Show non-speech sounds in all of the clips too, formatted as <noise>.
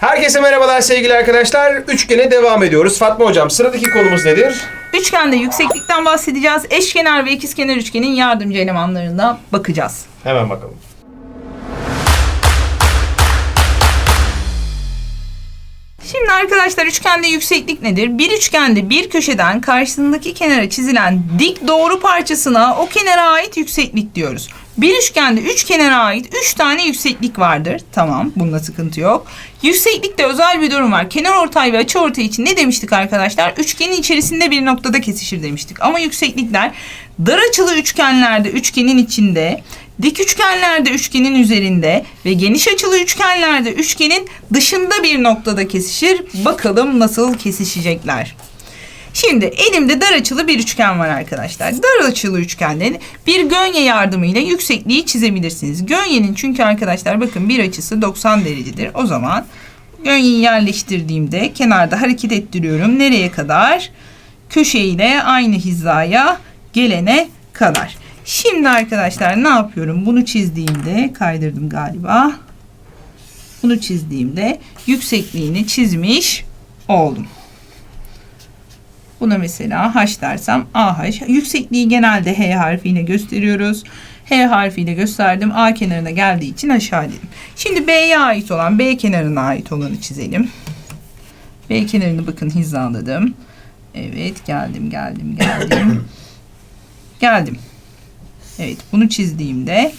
Herkese merhabalar sevgili arkadaşlar. Üçgene devam ediyoruz. Fatma hocam sıradaki konumuz nedir? Üçgende yükseklikten bahsedeceğiz. Eşkenar ve ikizkenar üçgenin yardımcı elemanlarına bakacağız. Hemen bakalım. Şimdi arkadaşlar üçgende yükseklik nedir? Bir üçgende bir köşeden karşısındaki kenara çizilen dik doğru parçasına o kenara ait yükseklik diyoruz. Bir üçgende üç kenara ait üç tane yükseklik vardır. Tamam bunda sıkıntı yok. Yükseklikte özel bir durum var. Kenar ortay ve açı ortay için ne demiştik arkadaşlar? Üçgenin içerisinde bir noktada kesişir demiştik. Ama yükseklikler dar açılı üçgenlerde üçgenin içinde Dik üçgenlerde üçgenin üzerinde ve geniş açılı üçgenlerde üçgenin dışında bir noktada kesişir. Bakalım nasıl kesişecekler. Şimdi elimde dar açılı bir üçgen var arkadaşlar. Dar açılı üçgende bir gönye yardımıyla yüksekliği çizebilirsiniz. Gönyenin çünkü arkadaşlar bakın bir açısı 90 derecedir. O zaman gönyeyi yerleştirdiğimde kenarda hareket ettiriyorum. Nereye kadar? Köşeyle aynı hizaya gelene kadar. Şimdi arkadaşlar ne yapıyorum? Bunu çizdiğimde kaydırdım galiba. Bunu çizdiğimde yüksekliğini çizmiş oldum. Buna mesela H dersem AH. Yüksekliği genelde H harfiyle gösteriyoruz. H harfiyle gösterdim. A kenarına geldiği için aşağı dedim. Şimdi B'ye ait olan B kenarına ait olanı çizelim. B kenarını bakın hizaladım. Evet geldim geldim geldim. <coughs> geldim. Evet bunu çizdiğimde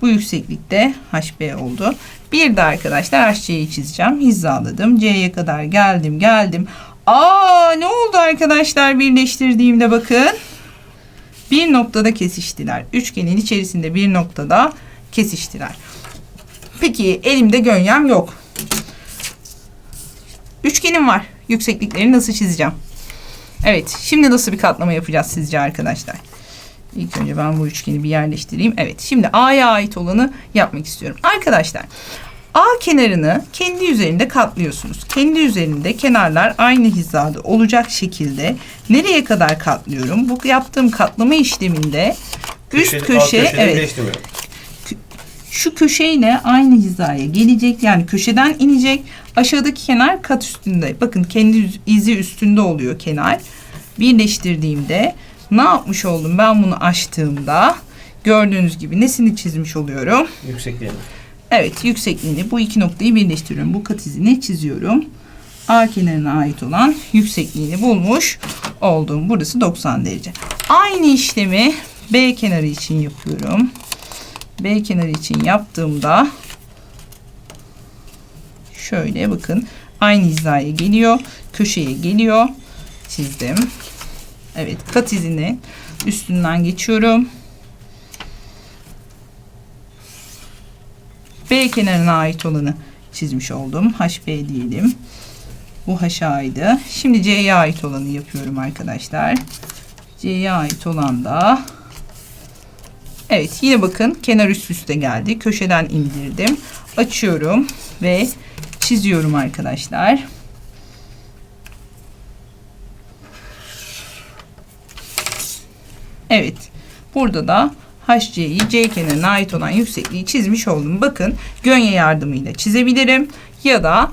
bu yükseklikte HB oldu. Bir de arkadaşlar HC'yi çizeceğim. Hizaladım. C'ye kadar geldim geldim. Aa ne oldu arkadaşlar birleştirdiğimde bakın. Bir noktada kesiştiler. Üçgenin içerisinde bir noktada kesiştiler. Peki elimde gönyem yok. Üçgenim var. Yükseklikleri nasıl çizeceğim? Evet şimdi nasıl bir katlama yapacağız sizce arkadaşlar? İlk önce ben bu üçgeni bir yerleştireyim. Evet şimdi A'ya ait olanı yapmak istiyorum. Arkadaşlar A kenarını kendi üzerinde katlıyorsunuz. Kendi üzerinde kenarlar aynı hizada olacak şekilde nereye kadar katlıyorum? Bu yaptığım katlama işleminde üst köşe evet şu köşeyle aynı hizaya gelecek. Yani köşeden inecek. Aşağıdaki kenar kat üstünde. Bakın kendi izi üstünde oluyor kenar. Birleştirdiğimde ne yapmış oldum? Ben bunu açtığımda gördüğünüz gibi nesini çizmiş oluyorum? Yüksekliğini. Evet yüksekliğini bu iki noktayı birleştiriyorum. Bu kat izini çiziyorum. A kenarına ait olan yüksekliğini bulmuş oldum. Burası 90 derece. Aynı işlemi B kenarı için yapıyorum. B kenarı için yaptığımda şöyle bakın aynı hizaya geliyor. Köşeye geliyor. Çizdim. Evet kat izini üstünden geçiyorum. B kenarına ait olanı çizmiş oldum. HB diyelim. Bu HA'ydı. Şimdi C'ye ait olanı yapıyorum arkadaşlar. C'ye ait olan da Evet yine bakın kenar üst üste geldi. Köşeden indirdim. Açıyorum ve çiziyorum arkadaşlar. Evet. Burada da HC'yi C kenarına ait olan yüksekliği çizmiş oldum. Bakın gönye yardımıyla çizebilirim ya da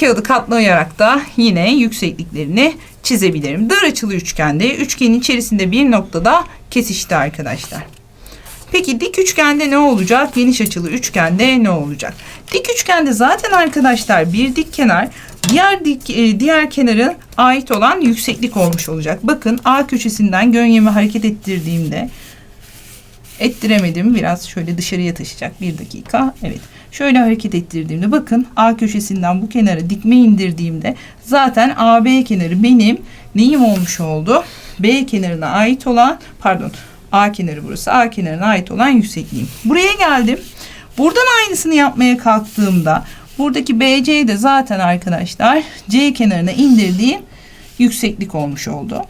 kağıdı katlayarak da yine yüksekliklerini çizebilirim. Dar açılı üçgende üçgenin içerisinde bir noktada kesişti arkadaşlar. Peki dik üçgende ne olacak? Geniş açılı üçgende ne olacak? Dik üçgende zaten arkadaşlar bir dik kenar diğer dik e, diğer kenarın ait olan yükseklik olmuş olacak. Bakın A köşesinden gönyemi hareket ettirdiğimde ettiremedim. Biraz şöyle dışarıya taşıyacak. Bir dakika. Evet. Şöyle hareket ettirdiğimde bakın A köşesinden bu kenara dikme indirdiğimde zaten AB kenarı benim neyim olmuş oldu? B kenarına ait olan pardon A kenarı burası. A kenarına ait olan yüksekliğim. Buraya geldim. Buradan aynısını yapmaya kalktığımda buradaki BC de zaten arkadaşlar C kenarına indirdiğim yükseklik olmuş oldu.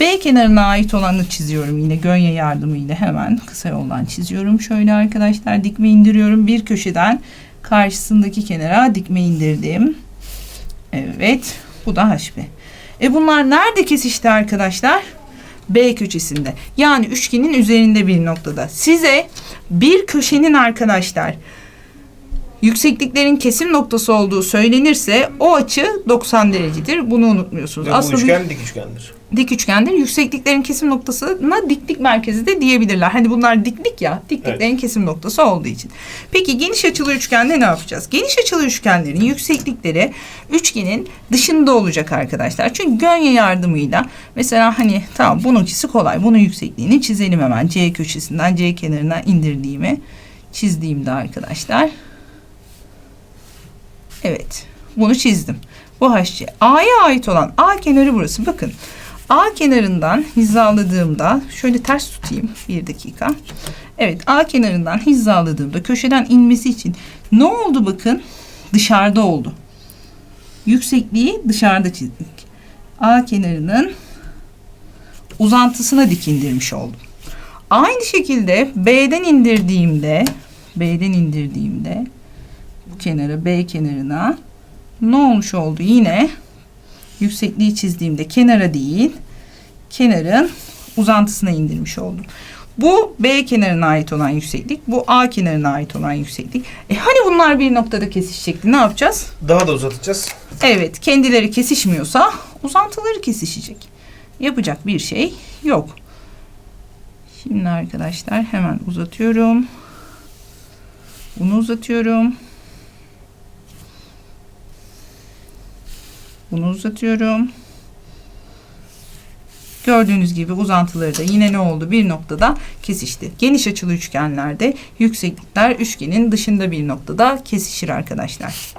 B kenarına ait olanı çiziyorum yine gönye yardımıyla hemen kısa yoldan çiziyorum. Şöyle arkadaşlar dikme indiriyorum. Bir köşeden karşısındaki kenara dikme indirdim. Evet bu da HB. E bunlar nerede kesişti arkadaşlar? B köşesinde. Yani üçgenin üzerinde bir noktada. Size bir köşenin arkadaşlar yüksekliklerin kesim noktası olduğu söylenirse o açı 90 derecedir. Bunu unutmuyorsunuz. Ve Aslında bu üçgen dik üçgendir. dik üçgendir. Yüksekliklerin kesim noktasına diklik merkezi de diyebilirler. Hani bunlar diklik ya. Dikliklerin kesim noktası olduğu için. Peki geniş açılı üçgende ne yapacağız? Geniş açılı üçgenlerin yükseklikleri üçgenin dışında olacak arkadaşlar. Çünkü gönye yardımıyla mesela hani tamam bununkisi kolay. Bunun yüksekliğini çizelim hemen. C köşesinden C kenarına indirdiğimi çizdiğimde arkadaşlar. Evet. Bunu çizdim. Bu HC. A'ya ait olan A kenarı burası. Bakın. A kenarından hizaladığımda şöyle ters tutayım bir dakika. Evet A kenarından hizaladığımda köşeden inmesi için ne oldu bakın? Dışarıda oldu. Yüksekliği dışarıda çizdik. A kenarının uzantısına dik indirmiş oldum. Aynı şekilde B'den indirdiğimde B'den indirdiğimde bu kenara B kenarına ne olmuş oldu? Yine yüksekliği çizdiğimde kenara değil kenarın uzantısına indirmiş oldum. Bu B kenarına ait olan yükseklik, bu A kenarına ait olan yükseklik. E hani bunlar bir noktada kesişecekti? Ne yapacağız? Daha da uzatacağız. Evet, kendileri kesişmiyorsa uzantıları kesişecek. Yapacak bir şey yok. Şimdi arkadaşlar hemen uzatıyorum. Bunu uzatıyorum. Bunu uzatıyorum. Gördüğünüz gibi uzantıları da yine ne oldu? Bir noktada kesişti. Geniş açılı üçgenlerde yükseklikler üçgenin dışında bir noktada kesişir arkadaşlar.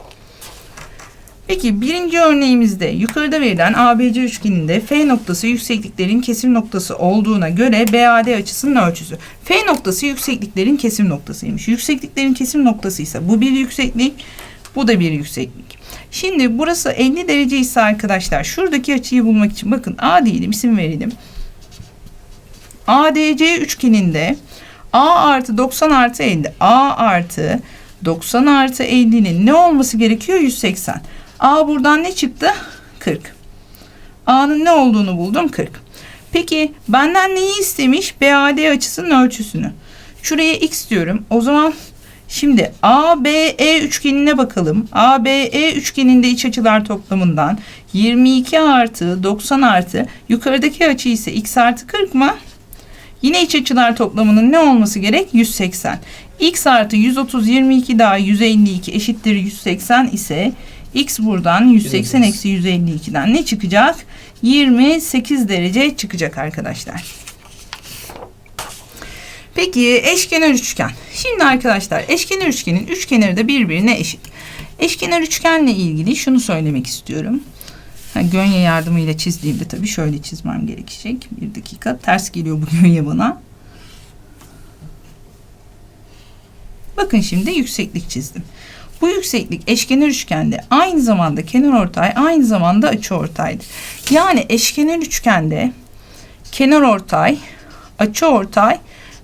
Peki birinci örneğimizde yukarıda verilen ABC üçgeninde F noktası yüksekliklerin kesim noktası olduğuna göre BAD açısının ölçüsü. F noktası yüksekliklerin kesim noktasıymış. Yüksekliklerin kesim noktası ise bu bir yükseklik, bu da bir yükseklik. Şimdi burası 50 derece ise arkadaşlar şuradaki açıyı bulmak için bakın A diyelim isim verelim. ADC üçgeninde A artı 90 artı 50 A artı 90 artı 50'nin ne olması gerekiyor? 180. A buradan ne çıktı? 40. A'nın ne olduğunu buldum 40. Peki benden neyi istemiş? BAD açısının ölçüsünü. Şuraya x diyorum. O zaman şimdi ABE üçgenine bakalım. ABE üçgeninde iç açılar toplamından 22 artı 90 artı yukarıdaki açı ise x artı 40 mı? Yine iç açılar toplamının ne olması gerek? 180. x artı 130 22 daha 152 eşittir 180 ise x buradan 180 eksi 152'den ne çıkacak? 28 derece çıkacak arkadaşlar. Peki eşkenar üçgen. Şimdi arkadaşlar eşkenar üçgenin üç kenarı da birbirine eşit. Eşkenar üçgenle ilgili şunu söylemek istiyorum. Ha, gönye yardımıyla çizdiğimde tabii şöyle çizmem gerekecek. Bir dakika ters geliyor bu gönye bana. Bakın şimdi yükseklik çizdim. Bu yükseklik eşkenar üçgende aynı zamanda kenar ortay aynı zamanda açı ortaydır. Yani eşkenar üçgende kenar ortay, açı ortay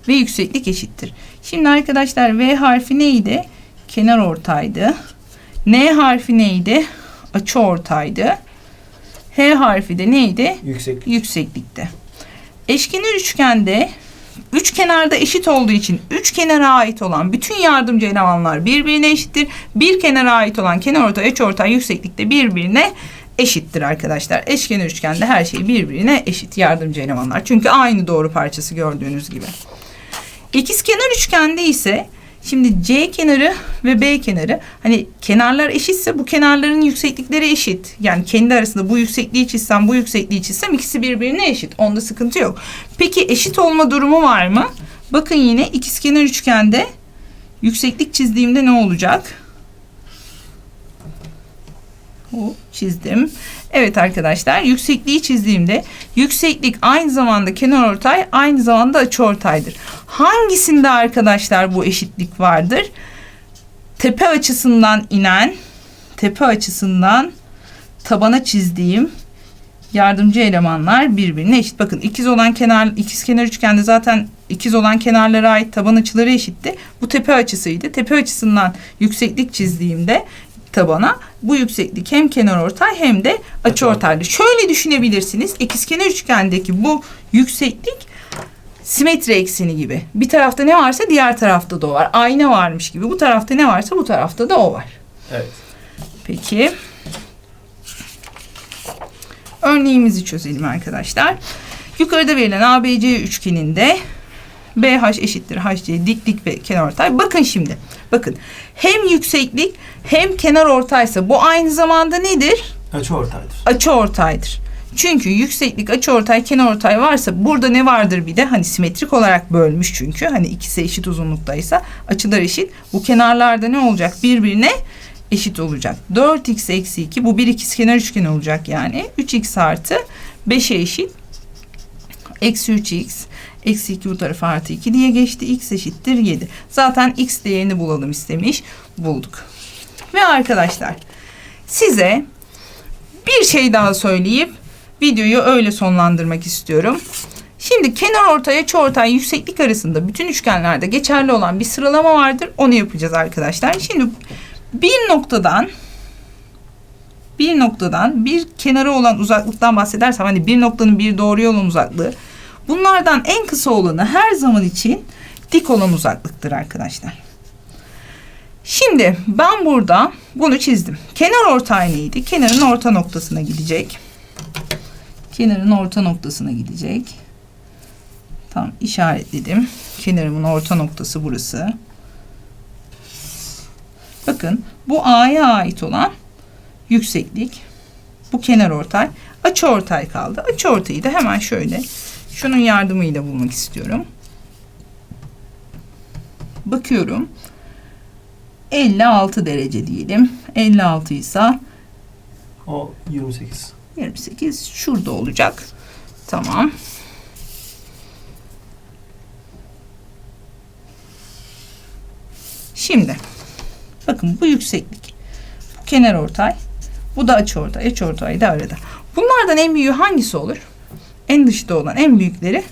ve yükseklik eşittir. Şimdi arkadaşlar V harfi neydi? Kenar ortaydı. N harfi neydi? Açı ortaydı. H harfi de neydi? Yükseklik. Yükseklikte. Eşkenar üçgende üç kenarda eşit olduğu için üç kenara ait olan bütün yardımcı elemanlar birbirine eşittir. Bir kenara ait olan kenar ortay, açı ortay yükseklikte birbirine eşittir arkadaşlar. Eşkenar üçgende her şey birbirine eşit yardımcı elemanlar. Çünkü aynı doğru parçası gördüğünüz gibi. İkizkenar üçgende ise şimdi C kenarı ve B kenarı hani kenarlar eşitse bu kenarların yükseklikleri eşit. Yani kendi arasında bu yüksekliği çizsem bu yüksekliği çizsem ikisi birbirine eşit. Onda sıkıntı yok. Peki eşit olma durumu var mı? Bakın yine ikizkenar üçgende yükseklik çizdiğimde ne olacak? Hop, çizdim. Evet arkadaşlar yüksekliği çizdiğimde yükseklik aynı zamanda kenar ortay aynı zamanda açı ortaydır. Hangisinde arkadaşlar bu eşitlik vardır? Tepe açısından inen tepe açısından tabana çizdiğim yardımcı elemanlar birbirine eşit. Bakın ikiz olan kenar ikiz kenar üçgende zaten ikiz olan kenarlara ait taban açıları eşitti. Bu tepe açısıydı. Tepe açısından yükseklik çizdiğimde tabana bu yükseklik hem kenar ortay hem de açı ortaydır. Şöyle düşünebilirsiniz. İkizkenar üçgendeki bu yükseklik simetri ekseni gibi. Bir tarafta ne varsa diğer tarafta da o var. Ayna varmış gibi. Bu tarafta ne varsa bu tarafta da o var. Evet. Peki. Örneğimizi çözelim arkadaşlar. Yukarıda verilen ABC üçgeninde BH eşittir HC diklik ve kenarortay. Bakın şimdi. Bakın. Hem yükseklik hem kenarortaysa bu aynı zamanda nedir? Açı ortaydır. açıortaydır. Çünkü yükseklik açıortay kenarortay varsa burada ne vardır bir de hani simetrik olarak bölmüş çünkü hani ikisi eşit uzunluktaysa açılar eşit. Bu kenarlarda ne olacak? Birbirine eşit olacak. 4x eksi 2 bu bir ikizkenar üçgen olacak yani. 3x artı 5'e eşit. Eksi 3x eksi 2 bu tarafa artı 2 diye geçti. x eşittir 7. Zaten x değerini bulalım istemiş. Bulduk. Ve arkadaşlar size bir şey daha söyleyip videoyu öyle sonlandırmak istiyorum. Şimdi kenar ortaya çoğortay yükseklik arasında bütün üçgenlerde geçerli olan bir sıralama vardır. Onu yapacağız arkadaşlar. Şimdi bir noktadan bir noktadan bir kenarı olan uzaklıktan bahsedersem hani bir noktanın bir doğruya olan uzaklığı bunlardan en kısa olanı her zaman için dik olan uzaklıktır arkadaşlar. Şimdi ben burada bunu çizdim. Kenar ortay neydi? Kenarın orta noktasına gidecek. Kenarın orta noktasına gidecek. Tam işaretledim. Kenarımın orta noktası burası. Bakın bu A'ya ait olan yükseklik. Bu kenar ortay. Açı ortay kaldı. Açı ortayı da hemen şöyle şunun yardımıyla bulmak istiyorum. Bakıyorum. 56 derece diyelim. 56 ise O 28. 28 şurada olacak. Tamam. Şimdi bakın bu yükseklik. Bu kenar ortay. Bu da açı ortay. Açı ortay da arada. Bunlardan en büyüğü hangisi olur? En dışta olan en büyükleri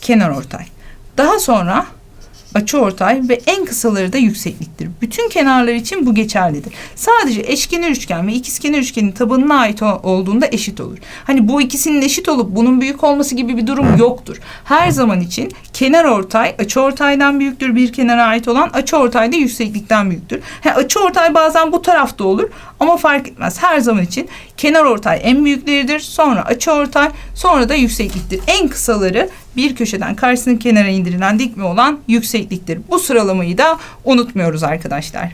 kenar ortay. Daha sonra açı ortay ve en kısaları da yüksekliktir. Bütün kenarlar için bu geçerlidir. Sadece eşkenar üçgen ve ikizkenar üçgenin tabanına ait olduğunda eşit olur. Hani bu ikisinin eşit olup bunun büyük olması gibi bir durum yoktur. Her zaman için kenar ortay açı ortaydan büyüktür. Bir kenara ait olan açı ortay da yükseklikten büyüktür. Ha, açı ortay bazen bu tarafta olur ama fark etmez. Her zaman için kenar ortay en büyükleridir. Sonra açı ortay sonra da yüksekliktir. En kısaları bir köşeden karşısının kenara indirilen dikme olan yüksekliktir. Bu sıralamayı da unutmuyoruz arkadaşlar.